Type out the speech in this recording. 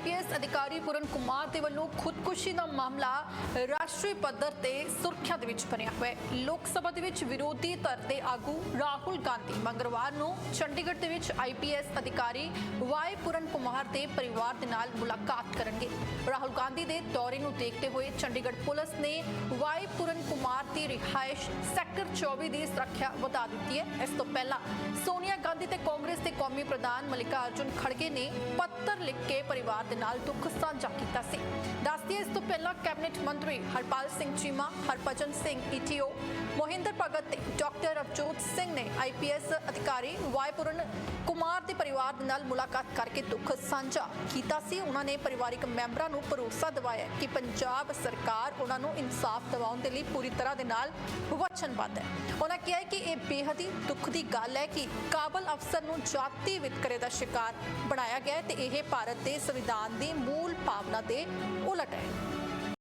IPS ਅਧਿਕਾਰੀ ਪੂਰਨ ਕੁਮਾਰ ਦੇ ਵੱਲੋਂ ਖੁਦਕੁਸ਼ੀ ਦਾ ਮਾਮਲਾ ਰਾਸ਼ਟਰੀ ਪੱਧਰ ਤੇ ਸੁਰੱਖਿਆ ਦੇ ਵਿੱਚ ਬਣਿਆ ਹੋਇਆ ਹੈ। ਲੋਕ ਸਭਾ ਦੇ ਵਿੱਚ ਵਿਰੋਧੀ ਧਿਰ ਦੇ ਆਗੂ ਰਾਹੁਲ ਗਾਂਧੀ, ਮੰਗਲਵਾਰ ਨੂੰ ਚੰਡੀਗੜ੍ਹ ਦੇ ਵਿੱਚ ਆਈਪੀਐਸ ਅਧਿਕਾਰੀ ਵਾਈ ਪੂਰਨ ਕੁਮਾਰ ਦੇ ਪਰਿਵਾਰ ਦੇ ਨਾਲ ਮੁਲਾਕਾਤ ਕਰਨਗੇ। ਰਾਹੁਲ ਗਾਂਧੀ ਦੇ ਦੌਰੇ ਨੂੰ ਦੇਖਦੇ ਹੋਏ ਚੰਡੀਗੜ੍ਹ ਪੁਲਿਸ ਨੇ ਵਾਈ ਪੂਰਨ ਕੁਮਾਰ ਦੀ ਰਿਹਾਇਸ਼ ਸੈਕਟਰ 24 ਦੀ ਸੁਰੱਖਿਆ ਵਧਾ ਦਿੱਤੀ ਹੈ। ਇਸ ਤੋਂ ਪਹਿਲਾਂ ਸੋਨੀਆ ਗਾਂਧੀ ਤੇ ਕਾਂਗਰਸ ਦੇ ਕੌਮੀ ਪ੍ਰਧਾਨ ਮਲਿਕਾ ਅਰਜੁਨ ਖੜਗੇ ਨੇ ਪੱਤਰ ਲਿਖ ਕੇ ਪਰਿਵਾਰ ਦੇ ਨਾਲ ਦੁੱਖ ਸਾਂਝਾ ਕੀਤਾ ਸੀ। ਦੱਸਦੀ ਇਸ ਤੋਂ ਪਹਿਲਾਂ ਕੈਬਨਿਟ ਮੰਤਰੀ ਹਰਪਾਲ ਸਿੰਘ ਚੀਮਾ, ਹਰਭਜਨ ਸਿੰਘ ਈਟੀਓ ਮੋਹਿੰਦਰ ਭਗਤ ਤੇ ਡਾਕਟਰ ਅਵਜੋਤ ਸਿੰਘ ਨੇ ਆਈਪੀਐਸ ਅਧਿਕਾਰੀ ਵਾਈਪੁਰਨ ਕੁਮਾਰ ਦੇ ਪਰਿਵਾਰ ਦੇ ਨਾਲ ਮੁਲਾਕਾਤ ਕਰਕੇ ਦੁੱਖ ਸਾਂਝਾ ਕੀਤਾ ਸੀ। ਉਹਨਾਂ ਨੇ ਪਰਿਵਾਰਿਕ ਮੈਂਬਰਾਂ ਨੂੰ ਭਰੋਸਾ ਦਿਵਾਇਆ ਕਿ ਪੰਜਾਬ ਸਰਕਾਰ ਉਹਨਾਂ ਨੂੰ ਇਨਸਾਫ ਦਿਵਾਉਣ ਦੇ ਲਈ ਪੂਰੀ ਤਰ੍ਹਾਂ ਦੇ ਨਾਲ ਵਚਨਬੱਧ ਹੈ। ਉਹਨਾਂ ਕਿਹਾ ਕਿ ਇਹ ਬੇਹੱਦ ਹੀ ਦੁੱਖ ਦੀ ਗੱਲ ਹੈ ਕਿ ਕਾਬਲ ਅਫਸਰ ਨੂੰ ਜਾਤੀ ਵਿਤਕਰੇ ਦਾ ਸ਼ਿਕਾਰ ਬਣਾਇਆ ਗਿਆ ਤੇ ਇਹ ਭਾਰਤ ਦੇ ਸੰਵਿਧਾਨ ਦੀ ਮੂਲ ਭਾਵਨਾ ਦੇ ਉਲਟ ਹੈ।